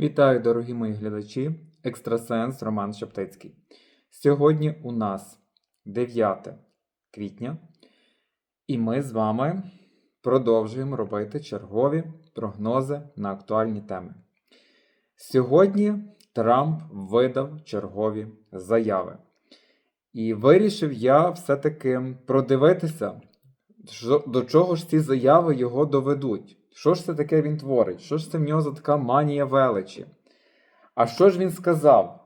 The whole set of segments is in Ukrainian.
Вітаю, дорогі мої глядачі, екстрасенс Роман Шептицький. Сьогодні у нас 9 квітня, і ми з вами продовжуємо робити чергові прогнози на актуальні теми. Сьогодні Трамп видав чергові заяви. І вирішив я все-таки продивитися, до чого ж ці заяви його доведуть. Що ж це таке він творить? Що ж це в нього за така манія величі? А що ж він сказав?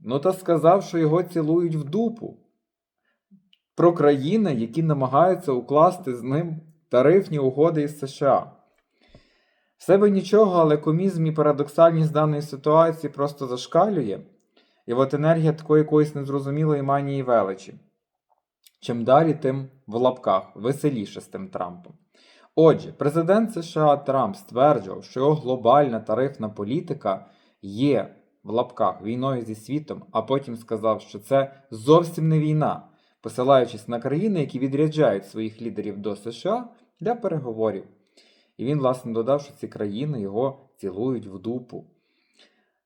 Ну, та сказав, що його цілують в дупу. Про країни, які намагаються укласти з ним тарифні угоди із США. В себе нічого, але комізм і парадоксальність даної ситуації просто зашкалює. І от енергія такої якоїсь незрозумілої манії величі. Чим далі, тим в лапках веселіше з тим Трампом. Отже, президент США Трамп стверджував, що його глобальна тарифна політика є в лапках війною зі світом, а потім сказав, що це зовсім не війна, посилаючись на країни, які відряджають своїх лідерів до США для переговорів. І він, власне, додав, що ці країни його цілують в дупу.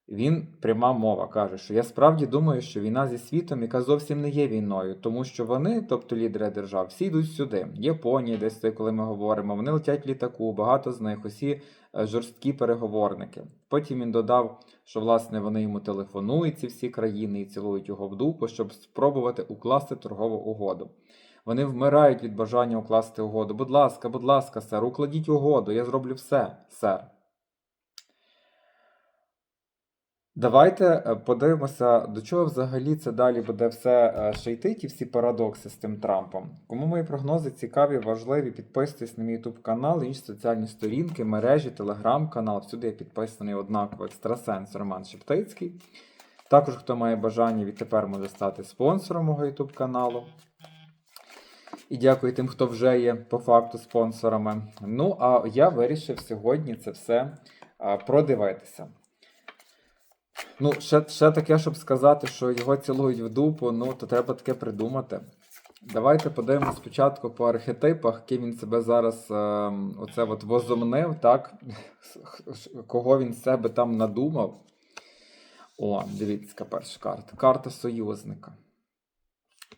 Він пряма мова каже, що я справді думаю, що війна зі світом, яка зовсім не є війною, тому що вони, тобто лідери держав, всі йдуть сюди. Японія, десь це, коли ми говоримо, вони летять літаку, багато з них, усі е, жорсткі переговорники. Потім він додав, що власне вони йому телефонують, ці всі країни, і цілують його в дупу, щоб спробувати укласти торгову угоду. Вони вмирають від бажання укласти угоду. Будь ласка, будь ласка, сер, укладіть угоду, я зроблю все, сер. Давайте е, подивимося, до чого взагалі це далі буде все е, ще йти, ті всі парадокси з тим Трампом. Кому мої прогнози цікаві, важливі, підписуйтесь на мій YouTube канал, інші соціальні сторінки, мережі, телеграм-канал. Всюди я підписаний однаково екстрасенс Роман Шептицький. Також, хто має бажання, відтепер може стати спонсором мого YouTube каналу. І дякую тим, хто вже є по факту спонсорами. Ну, а я вирішив сьогодні це все продивитися. Ну, ще, ще таке, щоб сказати, що його цілують в дупу, ну, то треба таке придумати. Давайте подивимося спочатку по архетипах, ким він себе зараз е, оце от возомнив, так? Кого він себе там надумав. О, дивіться, перша карта. Карта союзника.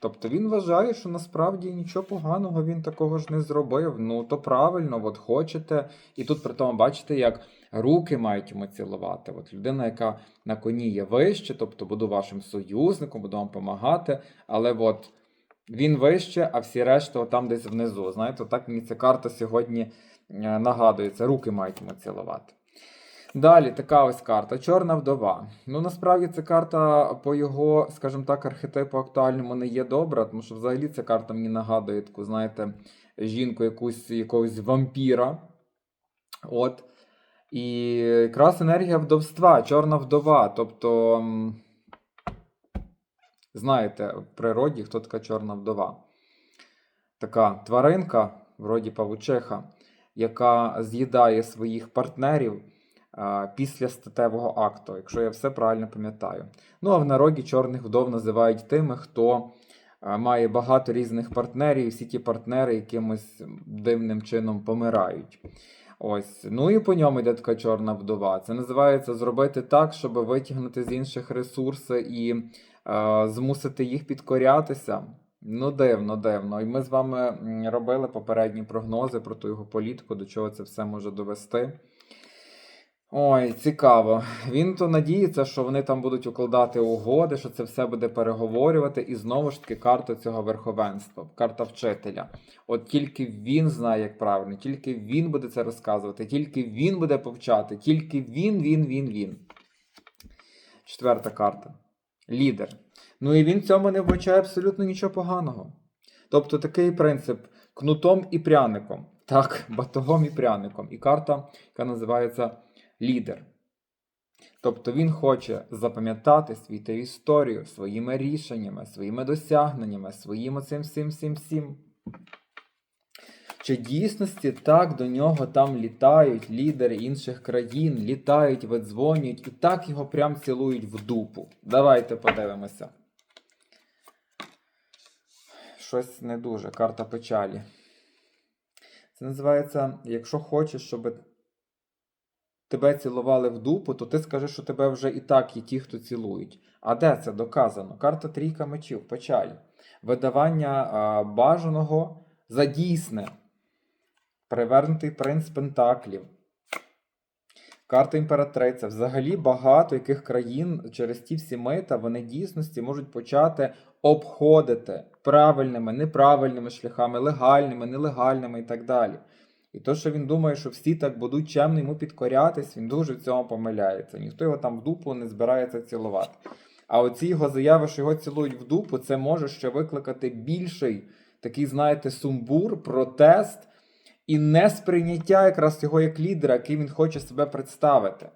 Тобто він вважає, що насправді нічого поганого він такого ж не зробив. Ну, то правильно, от хочете. І тут при тому бачите, як руки мають йому цілувати. От людина, яка на коні є вище, тобто буду вашим союзником, буду вам допомагати, але от він вище, а всі решта там десь внизу. Знаєте, так мені ця карта сьогодні е, нагадує, це руки мають йому цілувати. Далі така ось карта Чорна вдова. Ну насправді ця карта по його, скажімо так, архетипу актуальному не є добра, тому що взагалі ця карта мені нагадує таку, знаєте, жінку якусь якогось вампіра. От. І якраз енергія вдовства, чорна вдова. Тобто, знаєте, в природі хто така чорна вдова? Така тваринка, вроді павучиха, яка з'їдає своїх партнерів а, після статевого акту, якщо я все правильно пам'ятаю. Ну а в народі чорних вдов називають тими, хто а, має багато різних партнерів, і всі ті партнери якимось дивним чином помирають. Ось, ну і по ньому йде така чорна вдова. Це називається зробити так, щоб витягнути з інших ресурси і е, змусити їх підкорятися. Ну, дивно, дивно. І ми з вами робили попередні прогнози про ту його політику, до чого це все може довести. Ой, цікаво. Він то надіється, що вони там будуть укладати угоди, що це все буде переговорювати, і знову ж таки карта цього верховенства, карта вчителя. От тільки він знає, як правильно, тільки він буде це розказувати, тільки він буде повчати, тільки він, він, він, він. Четверта карта. Лідер. Ну і він в цьому не вбачає абсолютно нічого поганого. Тобто такий принцип кнутом і пряником. Так, батогом і пряником. І карта, яка називається лідер. Тобто він хоче запам'ятати світу історію своїми рішеннями, своїми досягненнями, своїм оцим всім всім всім. Чи дійсності так до нього там літають лідери інших країн, літають, видзвонюють і так його прям цілують в дупу. Давайте подивимося. Щось не дуже. Карта печалі. Це називається, якщо хочеш, щоб тебе цілували в дупу, то ти скажи, що тебе вже і так є ті, хто цілують. А де це доказано? Карта трійка мечів, печалі. Видавання а, бажаного за дійсне. Перевернутий принц Пентаклів. Карта імператриця. Взагалі багато яких країн через ті всі мита вони дійсності можуть почати обходити правильними, неправильними шляхами, легальними, нелегальними і так далі. І то, що він думає, що всі так будуть чемно йому підкорятись, він дуже в цьому помиляється. Ніхто його там в дупу не збирається цілувати. А оці його заяви, що його цілують в дупу, це може ще викликати більший такий, знаєте, сумбур, протест і несприйняття якраз його як лідера, яким він хоче себе представити.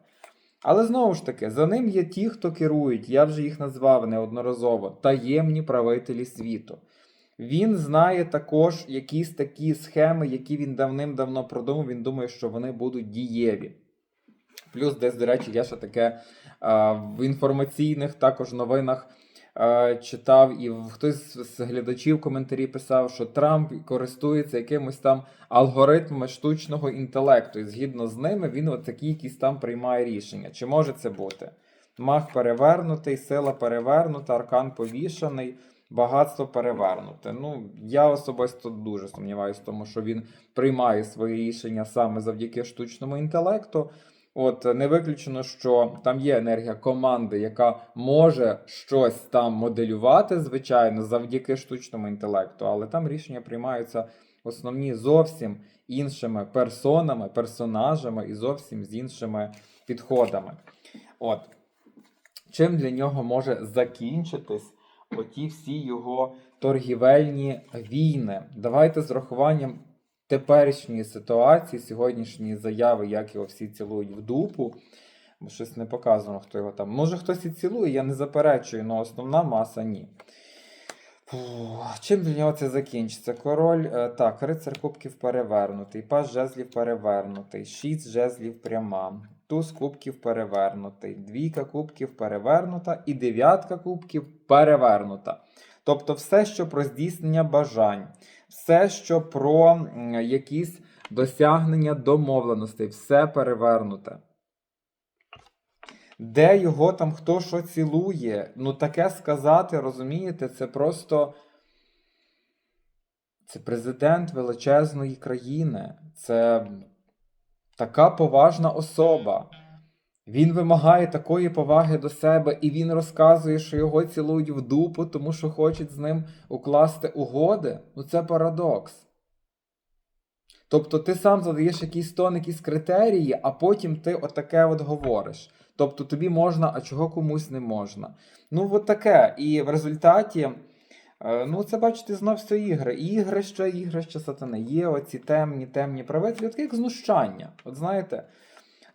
Але знову ж таки, за ним є ті, хто керують, я вже їх назвав неодноразово, таємні правителі світу. Він знає також якісь такі схеми, які він давним-давно продумав. Він думає, що вони будуть дієві. Плюс, десь, до речі, я ще таке а, в інформаційних також новинах а, читав, і хтось з глядачів коментарі писав, що Трамп користується якимось там алгоритмами штучного інтелекту, і згідно з ними він такі якісь там приймає рішення. Чи може це бути? Маг перевернутий, сила перевернута, аркан повішаний, багатство перевернуте. Ну, я особисто дуже сумніваюся тому, що він приймає свої рішення саме завдяки штучному інтелекту. От не виключено, що там є енергія команди, яка може щось там моделювати, звичайно, завдяки штучному інтелекту, але там рішення приймаються основні зовсім іншими персонами, персонажами і зовсім з іншими підходами. От. Чим для нього може закінчитись оті всі його торгівельні війни? Давайте з рахуванням теперішньої ситуації, сьогоднішньої заяви, як його всі цілують в дупу. Бо щось не показано, хто його там. Може, хтось і цілує, я не заперечую, але основна маса ні. Фу, чим для нього це закінчиться? Король, е, так, рицар кубків перевернутий, паж жезлів перевернутий, шість жезлів пряма, туз кубків перевернутий, двійка кубків перевернута і дев'ятка кубків перевернута. Тобто все, що про здійснення бажань, все, що про якісь досягнення домовленостей, все перевернуте. Де його там хто що цілує? Ну, таке сказати, розумієте, це просто. Це президент величезної країни. Це така поважна особа. Він вимагає такої поваги до себе, і він розказує, що його цілують в дупу, тому що хочуть з ним укласти угоди. Ну це парадокс. Тобто ти сам задаєш якийсь тон, якісь критерії, а потім ти отаке от говориш. Тобто тобі можна, а чого комусь не можна. Ну, от таке. І в результаті, е, ну, це бачите, знов все ігри. Ігрище, ігрище сатани. Є оці темні, темні правителі, таке як знущання. От знаєте.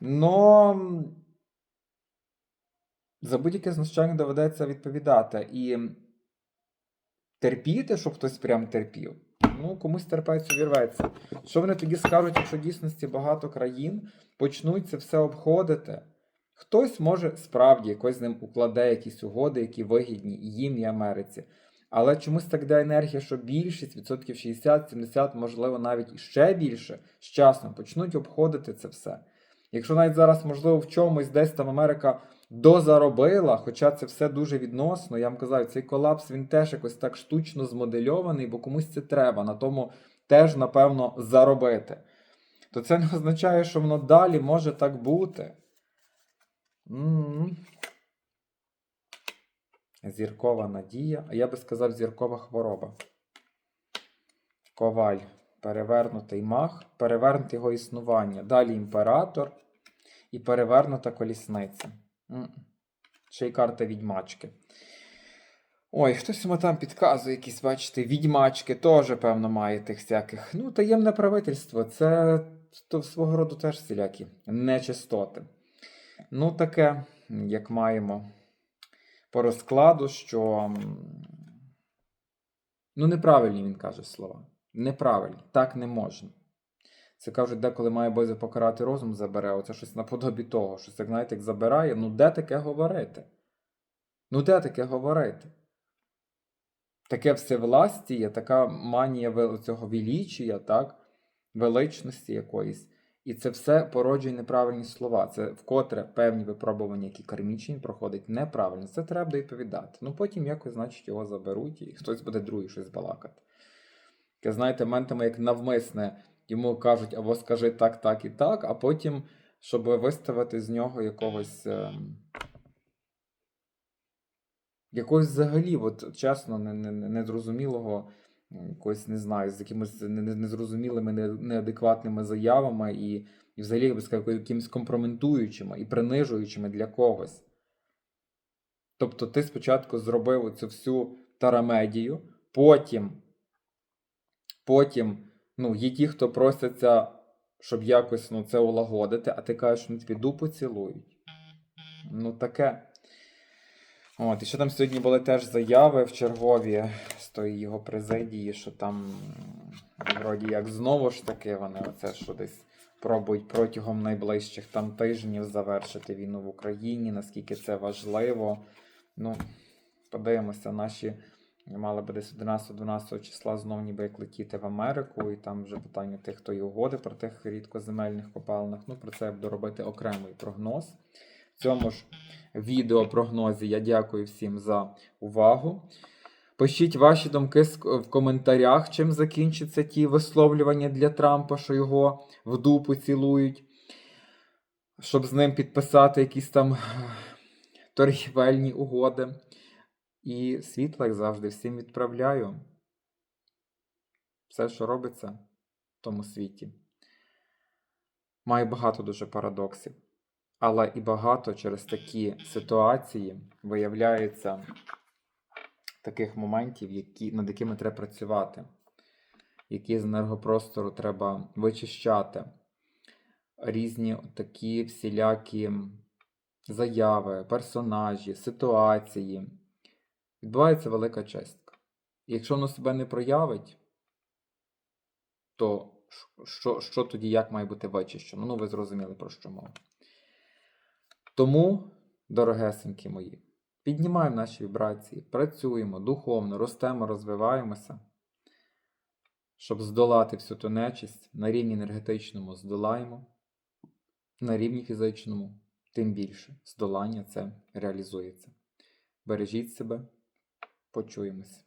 Но за будь-яке знущання доведеться відповідати. І терпіти, щоб хтось прям терпів. Ну, комусь терпець увірветься. Що вони тоді скажуть, якщо в дійсності багато країн почнуть це все обходити? Хтось може справді якось з ним укладе якісь угоди, які вигідні і їм і Америці. Але чомусь так йде енергія, що більшість, відсотків 60-70, можливо, навіть і ще більше, з часом почнуть обходити це все. Якщо навіть зараз, можливо, в чомусь десь там Америка дозаробила, хоча це все дуже відносно, я вам казав, цей колапс він теж якось так штучно змодельований, бо комусь це треба, на тому теж, напевно, заробити. То це не означає, що воно далі може так бути. М. Зіркова надія, а я би сказав, зіркова хвороба. Коваль. Перевернутий мах, перевернути його існування. Далі імператор і перевернута колісниця. Ще й карта відьмачки. Ой, хтось йому там підказує, якісь, бачите, відьмачки теж, певно, має тих всяких. Ну, таємне правительство це то свого роду теж всілякі нечистоти. Ну, таке, як маємо по розкладу, що. Ну, неправильні він каже слова. Неправильні. Так не можна. Це кажуть, деколи має Бозя покарати розум забере, оце щось наподобі того, щось, як знаєте, як забирає. Ну, де таке говорити? Ну, де таке говорити? Таке всевластіє, така манія цього величія, так? величності якоїсь. І це все породжує неправильні слова. Це вкотре певні випробування, які кармічні, проходять неправильно. Це треба відповідати. Ну потім якось, значить, його заберуть, і хтось буде другий щось балакати. Таке, знаєте, ментами як навмисне йому кажуть, або скажи так, так і так, а потім, щоб виставити з нього якогось. ем, Якогось взагалі, от чесно, не- не- не- незрозумілого, якогось, не знаю, з не- незрозумілими, не- неадекватними заявами і, і взагалі, я би сказав, якимось компрометуючими і принижуючими для когось. Тобто ти спочатку зробив цю всю тарамедію, потім, потім ну, є ті, хто просяться, щоб якось ну, це улагодити, а ти кажеш, ну тобі дупу цілують. Ну таке. От, і що там сьогодні були теж заяви в чергові з тої його президії, що там вроді як знову ж таки вони оце що десь пробують протягом найближчих там тижнів завершити війну в Україні, наскільки це важливо. Ну, подивимося, наші мали би десь 11-12 числа знов ніби як летіти в Америку, і там вже питання тих, хто і угоди про тих рідкоземельних копалинах. Ну, про це я буду робити окремий прогноз. В цьому ж відеопрогнозі я дякую всім за увагу. Пишіть ваші думки в коментарях, чим закінчаться ті висловлювання для Трампа, що його в дупу цілують, щоб з ним підписати якісь там торгівельні угоди. І світло, як завжди, всім відправляю. Все, що робиться в тому світі. Має багато дуже парадоксів. Але і багато через такі ситуації виявляється таких моментів, які, над якими треба працювати, які з енергопростору треба вичищати. Різні такі всілякі заяви, персонажі, ситуації. Відбувається велика чистка. І якщо воно себе не проявить, то що, що тоді як має бути вичищено? Ну, ви зрозуміли, про що мова. Тому, дорогесенькі мої, піднімаємо наші вібрації, працюємо духовно, ростемо, розвиваємося, щоб здолати всю ту нечисть на рівні енергетичному здолаємо, на рівні фізичному, тим більше здолання це реалізується. Бережіть себе, почуємось.